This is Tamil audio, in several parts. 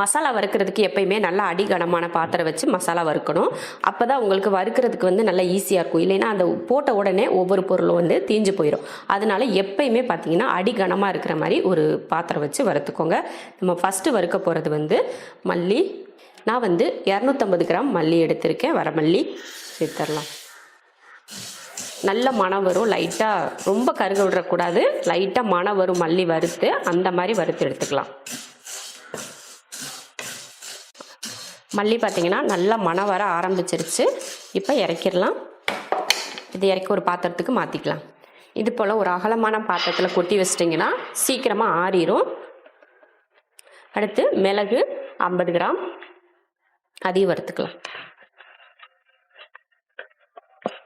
மசாலா வறுக்கிறதுக்கு எப்பயுமே நல்லா அடிகனமான பாத்திரம் வச்சு மசாலா வறுக்கணும். அப்போ தான் உங்களுக்கு வறுக்கிறதுக்கு வந்து நல்லா ஈஸியாக இருக்கும். இல்லைன்னா அந்த போட்ட உடனே ஒவ்வொரு பொருளும் வந்து தீஞ்சு போயிடும் அதனால எப்பயுமே பார்த்தீங்கன்னா அடிகனமாக இருக்கிற மாதிரி ஒரு பாத்திரம் வச்சு வறுத்துக்கோங்க. நம்ம ஃபஸ்ட்டு வறுக்க போகிறது வந்து மல்லி. நான் வந்து இரநூத்தம்பது கிராம் மல்லி எடுத்திருக்கேன். வரமல்லி சேர்த்துடலாம். நல்ல மணம் வரும். லைட்டாக ரொம்ப கருக விடக்கூடாது லைட்டாக மணம் வரும் மல்லி வறுத்து அந்த மாதிரி வறுத்து எடுத்துக்கலாம். மல்லி பார்த்தீங்கன்னா நல்லா மணம் வர ஆரம்பிச்சிருச்சு. இப்போ இறக்கிடலாம். இது இறக்கி ஒரு பாத்திரத்துக்கு மாற்றிக்கலாம் இது போல் ஒரு அகலமான பாத்திரத்தில் கொட்டி வச்சிட்டிங்கன்னா சீக்கிரமாக ஆறிடும் அடுத்து மிளகு ஐம்பது கிராம். அதையும் வறுத்துக்கலாம்.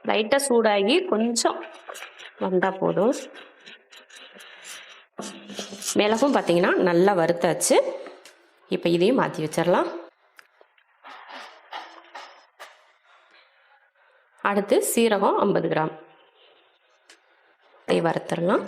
லைட்டாக சூடாகி கொஞ்சம் வந்தால் போதும். மிளகும் பார்த்தீங்கன்னா நல்லா வறுத்தாச்சு. இப்போ இதையும் மாற்றி வச்சிடலாம். அடுத்து சீரகம் ஐம்பது கிராம். இதை வறுத்துடலாம்.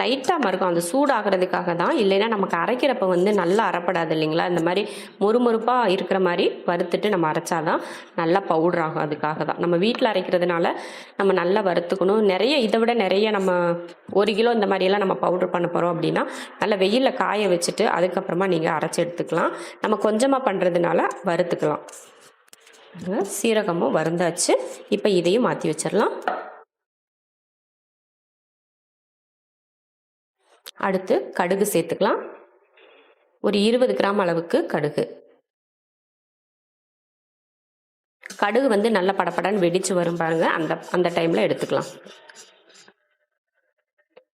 லைட்டாக மறுக்கும். அந்த சூடாகிறதுக்காக தான். இல்லைன்னா நமக்கு அரைக்கிறப்ப வந்து நல்லா அரைப்படாது இல்லைங்களா? இந்த மாதிரி மொறுமொறுப்பாக இருக்கிற மாதிரி வறுத்துட்டு நம்ம அரைச்சாதான் நல்லா பவுடர் ஆகும். அதுக்காக தான். நம்ம வீட்டில் அரைக்கிறதுனால நம்ம நல்லா வறுத்துக்கணும். நிறைய இதை விட நிறைய நம்ம ஒரு கிலோ இந்த மாதிரியெல்லாம் நம்ம பவுடர் பண்ண போகிறோம் அப்படின்னா நல்லா வெயிலில் காய வச்சுட்டு அதுக்கப்புறமா நீங்கள் அரைச்சி எடுத்துக்கலாம். நம்ம கொஞ்சமாக பண்ணுறதுனால வறுத்துக்கலாம். சீரகமும் வறுந்தாச்சு. இப்போ இதையும் மாற்றி வச்சிடலாம். அடுத்து கடுகு சேர்த்துக்கலாம். ஒரு இருபது கிராம் அளவுக்கு கடுகு. கடுகு வந்து நல்ல படப்படன்னு வெடிச்சு வரும் பாருங்க. அந்த அந்த டைம்ல எடுத்துக்கலாம்.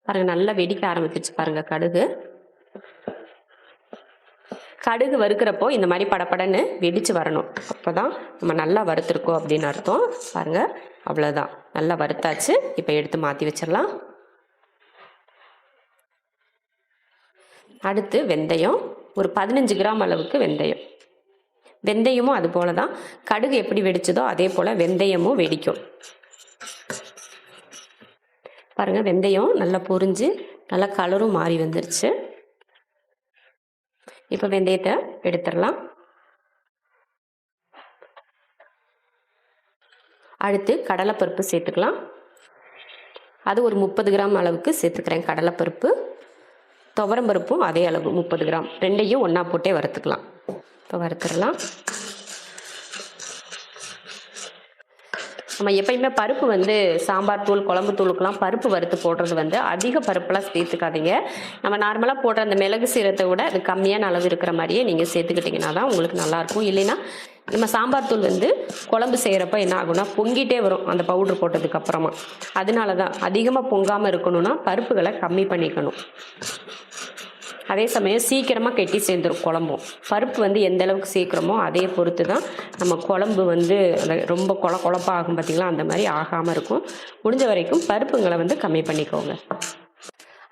பாருங்க நல்லா வெடிக்க ஆரம்பிச்சிச்சு பாருங்க கடுகு. கடுகு வறுக்கிறப்போ இந்த மாதிரி படப்படன்னு வெடிச்சு வரணும். அப்போ தான் நம்ம நல்லா வறுத்துருக்கோம் அப்படின்னு அர்த்தம். பாருங்க அவ்வளோதான் நல்லா வறுத்தாச்சு. இப்போ எடுத்து மாற்றி வச்சிடலாம். அடுத்து வெந்தயம். ஒரு பதினஞ்சு கிராம் அளவுக்கு வெந்தயம். வெந்தயமும் அது போல தான் கடுகு எப்படி வெடிச்சதோ அதே போல் வெந்தயமும் வெடிக்கும். பாருங்கள் வெந்தயம் நல்லா பொரிஞ்சு நல்லா கலரும் மாறி வந்துருச்சு. இப்போ வெந்தயத்தை எடுத்துடலாம். அடுத்து கடலைப்பருப்பு சேர்த்துக்கலாம். அது ஒரு முப்பது கிராம் அளவுக்கு சேர்த்துக்கிறேன் கடலைப்பருப்பு. துவரம்பருப்பும் அதே அளவு முப்பது கிராம். ரெண்டையும் ஒன்றா போட்டே வறுத்துக்கலாம். இப்போ வறுத்துடலாம். நம்ம எப்பயுமே பருப்பு வந்து சாம்பார் தூள் குழம்பு தூளுக்கெல்லாம் பருப்பு வறுத்து போடுறது வந்து அதிக பருப்பெல்லாம் சேர்த்துக்காதீங்க. நம்ம நார்மலாக போடுற அந்த மிளகு சீரத்தை விட அது கம்மியான அளவு இருக்கிற மாதிரியே நீங்கள் சேர்த்துக்கிட்டிங்கன்னா தான் உங்களுக்கு நல்லாயிருக்கும். இல்லைன்னா நம்ம சாம்பார் தூள் வந்து குழம்பு செய்கிறப்ப என்ன ஆகும்னா பொங்கிட்டே வரும் அந்த பவுட்ரு போட்டதுக்கு அப்புறமா. அதனால தான் அதிகமாக பொங்காமல் இருக்கணும்னா பருப்புகளை கம்மி பண்ணிக்கணும். அதே சமயம் சீக்கிரமாக கெட்டி சேர்ந்துரும் குழம்பும் பருப்பு வந்து எந்த அளவுக்கு சேர்க்குறோமோ அதே பொறுத்து தான் நம்ம குழம்பு வந்து ரொம்ப குழ குழப்பாகும் ஆகும் பார்த்திங்களா அந்த மாதிரி ஆகாமல் இருக்கும். முடிஞ்ச வரைக்கும் பருப்புங்களை வந்து கம்மி பண்ணிக்கோங்க.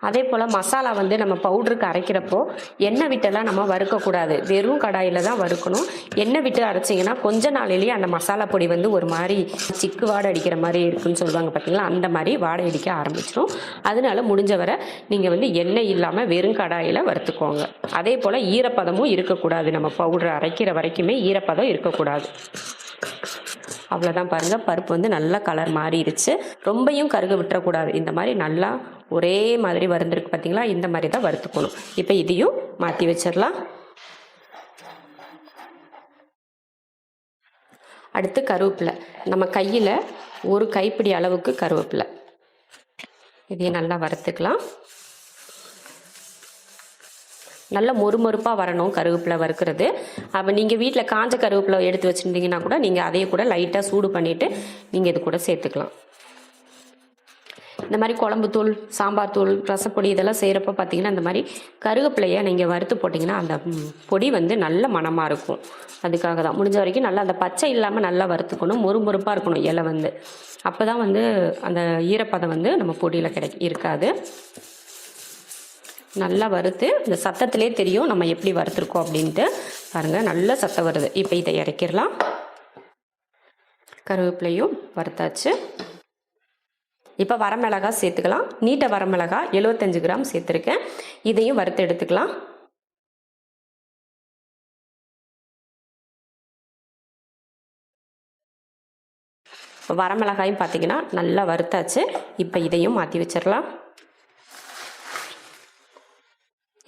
அதே போல் மசாலா வந்து நம்ம பவுடருக்கு அரைக்கிறப்போ எண்ணெய் விட்டெல்லாம் நம்ம வறுக்கக்கூடாது. வெறும் கடாயில் தான் வறுக்கணும். எண்ணெய் விட்டு அரைச்சிங்கன்னா கொஞ்ச நாளிலேயே அந்த மசாலா பொடி வந்து ஒரு மாதிரி சிக்கு வாடை அடிக்கிற மாதிரி இருக்குன்னு சொல்லுவாங்க பார்த்தீங்களா அந்த மாதிரி வாடை அடிக்க ஆரம்பிச்சிடும் அதனால முடிஞ்ச வரை நீங்கள் வந்து எண்ணெய் இல்லாமல் வெறும் கடாயில் வறுத்துக்கோங்க. அதே போல் ஈரப்பதமும் இருக்கக்கூடாது. நம்ம பவுடர் அரைக்கிற வரைக்குமே ஈரப்பதம் இருக்கக்கூடாது. அவ்வளோதான் பாருங்கள் பருப்பு வந்து நல்லா கலர் மாறிடுச்சு. ரொம்பையும் கருக விட்டுறக்கூடாது. இந்த மாதிரி நல்லா ஒரே மாதிரி வறுந்துருக்கு பார்த்தீங்களா இந்த மாதிரி தான் வறுத்துக்கணும். இப்போ இதையும் மாற்றி வச்சிடலாம். அடுத்து கருவேப்பிலை. நம்ம கையில் ஒரு கைப்பிடி அளவுக்கு கருவேப்பிலை. இதையும் நல்லா வறுத்துக்கலாம். நல்ல மொறுமொறுப்பாக வரணும் கருவேப்பிலை வறுக்கிறது. அப்போ நீங்கள் வீட்டில் காஞ்ச கருவேப்பிலை எடுத்து வச்சுருந்தீங்கன்னா கூட நீங்கள் அதையே கூட லைட்டாக சூடு பண்ணிவிட்டு நீங்கள் இது கூட சேர்த்துக்கலாம். இந்த மாதிரி குழம்பு தூள் சாம்பார் தூள் ரசப்பொடி இதெல்லாம் செய்கிறப்ப பார்த்தீங்கன்னா இந்த மாதிரி கருவேப்பிலையை நீங்கள் வறுத்து போட்டிங்கன்னா அந்த பொடி வந்து நல்ல மணமாக இருக்கும். அதுக்காக தான். முடிஞ்ச வரைக்கும் நல்லா அந்த பச்சை இல்லாமல் நல்லா வறுத்துக்கணும். மொறுமொறுப்பாக இருக்கணும் இலை வந்து. அப்போ தான் வந்து அந்த ஈரப்பதம் வந்து நம்ம பொடியில் கிடை இருக்காது. நல்லா வறுத்து இந்த சத்தத்திலே தெரியும் நம்ம எப்படி வறுத்துருக்கோம் அப்படின்ட்டு. பாருங்கள் நல்ல சத்தம் வருது. இப்போ இதை இறக்கிடலாம். கருவேப்பிலையும் வறுத்தாச்சு. இப்போ வரமிளகா சேர்த்துக்கலாம். நீட்ட வரமிளகா எழுபத்தஞ்சு கிராம் சேர்த்துருக்கேன். இதையும் வறுத்து எடுத்துக்கலாம். வரமிளகாயும் பார்த்தீங்கன்னா நல்லா வறுத்தாச்சு. இப்போ இதையும் மாற்றி வச்சிடலாம்.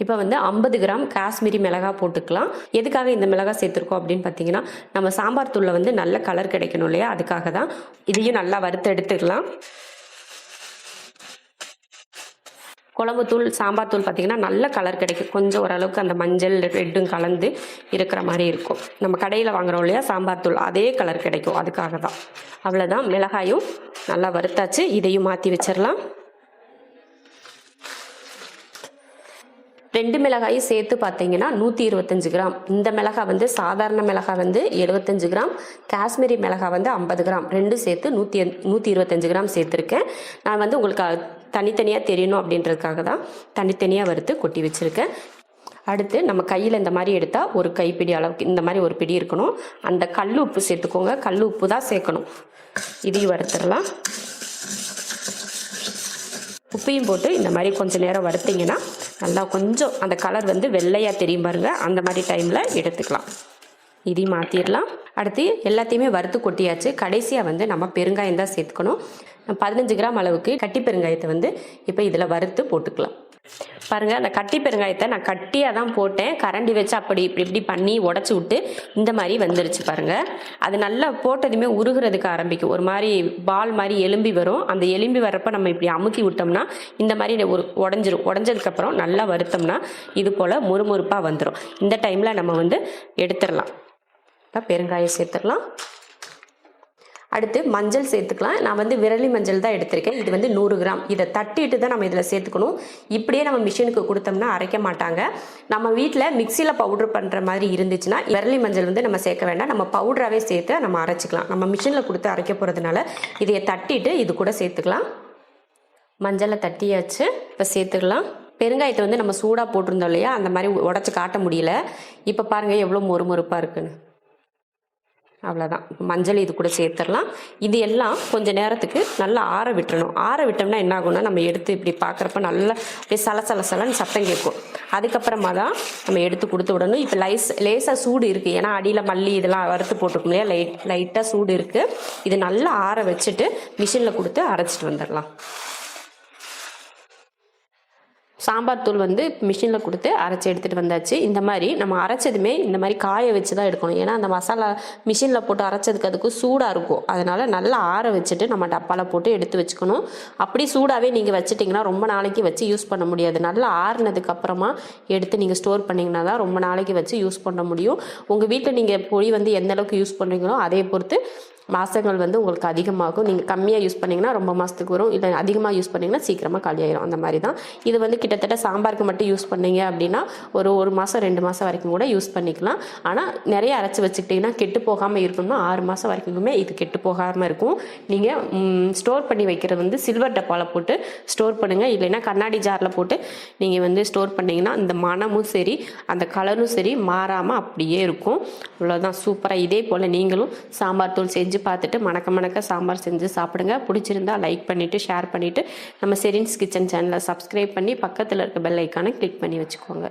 இப்போ வந்து ஐம்பது கிராம் காஷ்மீரி மிளகா போட்டுக்கலாம். எதுக்காக இந்த மிளகா சேர்த்துருக்கோம் அப்படின்னு பார்த்தீங்கன்னா நம்ம சாம்பார் தூளில் வந்து நல்ல கலர் கிடைக்கணும் இல்லையா? அதுக்காக தான் இதையும் நல்லா வறுத்து எடுத்துக்கலாம். குழம்பு தூள் சாம்பார் தூள் பார்த்திங்கன்னா நல்ல கலர் கிடைக்கும். கொஞ்சம் ஓரளவுக்கு அந்த மஞ்சள் ரெட்டும் கலந்து இருக்கிற மாதிரி இருக்கும். நம்ம கடையில் வாங்குறோம் இல்லையா சாம்பார் தூள் அதே கலர் கிடைக்கும். அதுக்காக தான். அவ்வளோதான் மிளகாயும் நல்லா வறுத்தாச்சு. இதையும் மாற்றி வச்சிடலாம் ரெண்டு மிளகாயும் சேர்த்து பார்த்தீங்கன்னா நூற்றி இருபத்தஞ்சு கிராம். இந்த மிளகாய் வந்து சாதாரண மிளகாய் வந்து எழுபத்தஞ்சு கிராம். காஷ்மீரி மிளகாய் வந்து ஐம்பது கிராம். ரெண்டு சேர்த்து நூற்றி நூற்றி இருபத்தஞ்சு கிராம் சேர்த்துருக்கேன். நான் வந்து உங்களுக்கு தனித்தனியாக தெரியணும் அப்படின்றதுக்காக தான் தனித்தனியாக வறுத்து கொட்டி வச்சுருக்கேன். அடுத்து நம்ம கையில் இந்த மாதிரி எடுத்தால் ஒரு கைப்பிடி அளவுக்கு இந்த மாதிரி ஒரு பிடி இருக்கணும். அந்த கல் உப்பு சேர்த்துக்கோங்க. கல் உப்பு தான் சேர்க்கணும். இதையும் வறுத்துடலாம். உப்பையும் போட்டு இந்த மாதிரி கொஞ்சம் நேரம் வறுத்திங்கன்னா நல்லா கொஞ்சம் அந்த கலர் வந்து வெள்ளையாக தெரியும் பாருங்க. அந்த மாதிரி டைமில் எடுத்துக்கலாம். இதையும் மாற்றிடலாம் அடுத்து எல்லாத்தையுமே வறுத்து கொட்டியாச்சு. கடைசியாக வந்து நம்ம பெருங்காயம் தான் சேர்த்துக்கணும். பதினஞ்சு கிராம் அளவுக்கு கட்டி பெருங்காயத்தை வந்து இப்போ இதில் வறுத்து போட்டுக்கலாம். பாருங்க அந்த கட்டி பெருங்காயத்தை நான் கட்டியாக தான் போட்டேன். கரண்டி வச்சு அப்படி இப்படி இப்படி பண்ணி உடச்சி விட்டு இந்த மாதிரி வந்துருச்சு பாருங்க. அது நல்லா போட்டதுமே உருகிறதுக்கு ஆரம்பிக்கும். ஒரு மாதிரி பால் மாதிரி எலும்பி வரும். அந்த எலும்பி வர்றப்ப நம்ம இப்படி அமுக்கி விட்டோம்னா இந்த மாதிரி ஒரு உடஞ்சிரும். உடஞ்சதுக்கப்புறம் நல்லா வருத்தோம்னா இது போல் முறுமுறுப்பாக வந்துடும் இந்த டைமில் நம்ம வந்து எடுத்துடலாம். இப்போ பெருங்காயம் சேர்த்துடலாம். அடுத்து மஞ்சள் சேர்த்துக்கலாம். நான் வந்து விரலி மஞ்சள் தான் எடுத்திருக்கேன். இது வந்து நூறு கிராம். இதை தட்டிட்டு தான் நம்ம இதில் சேர்த்துக்கணும். இப்படியே நம்ம மிஷினுக்கு கொடுத்தோம்னா அரைக்க மாட்டாங்க. நம்ம வீட்டில் மிக்சியில் பவுடர் பண்ணுற மாதிரி இருந்துச்சுன்னா விரலி மஞ்சள் வந்து நம்ம சேர்க்க வேண்டாம். நம்ம பவுடராகவே சேர்த்து நம்ம அரைச்சிக்கலாம். நம்ம மிஷினில் கொடுத்து அரைக்க போகிறதுனால இதையை தட்டிட்டு இது கூட சேர்த்துக்கலாம். மஞ்சளை தட்டியாச்சு. இப்போ சேர்த்துக்கலாம். பெருங்காயத்தை வந்து நம்ம சூடாக போட்டிருந்தோம் இல்லையா? அந்த மாதிரி உடச்சி காட்ட முடியல. இப்போ பாருங்கள் எவ்வளோ மொறுமொறுப்பாக இருக்குன்னு. அவ்வளோதான் மஞ்சள் இது கூட சேர்த்துடலாம். இது எல்லாம் கொஞ்சம் நேரத்துக்கு நல்லா ஆற விட்டுறணும். ஆற விட்டோம்னா என்ன ஆகும்னா நம்ம எடுத்து இப்படி பார்க்குறப்ப நல்லா அப்படியே சல சல சலன்னு சத்தம் கேட்கும். அதுக்கப்புறமா தான் நம்ம எடுத்து கொடுத்து விடணும். இப்போ லைஸ் லேசாக சூடு இருக்குது ஏன்னா அடியில் மல்லி இதெல்லாம் வறுத்து போட்டிருக்கோம் இல்லையா? லைட் லைட்டாக சூடு இருக்குது இது நல்லா ஆற வச்சுட்டு மிஷினில் கொடுத்து அரைச்சிட்டு வந்துடலாம். சாம்பார் தூள் வந்து மிஷினில் கொடுத்து அரைச்சி எடுத்துகிட்டு வந்தாச்சு. இந்த மாதிரி நம்ம அரைச்சதுமே இந்த மாதிரி காய வச்சு தான் எடுக்கணும். ஏன்னா அந்த மசாலா மிஷினில் போட்டு அரைச்சதுக்கு அதுக்கு சூடாக இருக்கும். அதனால் நல்லா ஆற வச்சுட்டு நம்ம டப்பாவில் போட்டு எடுத்து வச்சுக்கணும். அப்படி சூடாகவே நீங்கள் வச்சுட்டிங்கன்னா ரொம்ப நாளைக்கு வச்சு யூஸ் பண்ண முடியாது. நல்லா ஆறுனதுக்கு அப்புறமா எடுத்து நீங்கள் ஸ்டோர் பண்ணிங்கன்னா தான் ரொம்ப நாளைக்கு வச்சு யூஸ் பண்ண முடியும். உங்கள் வீட்டில் நீங்கள் பொடி வந்து எந்த அளவுக்கு யூஸ் பண்ணுறீங்களோ அதே பொறுத்து மாதங்கள் வந்து உங்களுக்கு அதிகமாகும். நீங்கள் கம்மியாக யூஸ் பண்ணிங்கன்னா ரொம்ப மாதத்துக்கு வரும். இல்லை அதிகமாக யூஸ் பண்ணிங்கன்னா சீக்கிரமாக காலியாயிரும் அந்த மாதிரி தான் இது வந்து கிட்டத்தட்ட சாம்பாருக்கு மட்டும் யூஸ் பண்ணீங்க அப்படின்னா ஒரு ஒரு மாதம் ரெண்டு மாதம் வரைக்கும் கூட யூஸ் பண்ணிக்கலாம். ஆனால் நிறைய அரைச்சி வச்சுக்கிட்டிங்கன்னா கெட்டு போகாமல் இருக்கணும்னா ஆறு மாதம் வரைக்குமே இது கெட்டு போகாமல் இருக்கும். நீங்கள் ஸ்டோர் பண்ணி வைக்கிறது வந்து சில்வர் டப்பாவில் போட்டு ஸ்டோர் பண்ணுங்கள் இல்லைன்னா கண்ணாடி ஜாரில் போட்டு நீங்கள் வந்து ஸ்டோர் பண்ணிங்கன்னா இந்த மணமும் சரி அந்த கலரும் சரி மாறாமல் அப்படியே இருக்கும். அவ்வளோதான் சூப்பராக இதே போல் நீங்களும் சாம்பார் தூள் செஞ்சு செஞ்சு பார்த்துட்டு மணக்க மணக்க சாம்பார் செஞ்சு சாப்பிடுங்க. பிடிச்சிருந்தா லைக் பண்ணிவிட்டு ஷேர் பண்ணிவிட்டு நம்ம செரின்ஸ் கிச்சன் சேனலை சப்ஸ்கிரைப் பண்ணி பக்கத்தில் இருக்க பெல் ஐக்கானை கிளிக் பண்ணி வச்சுக்கோங்க.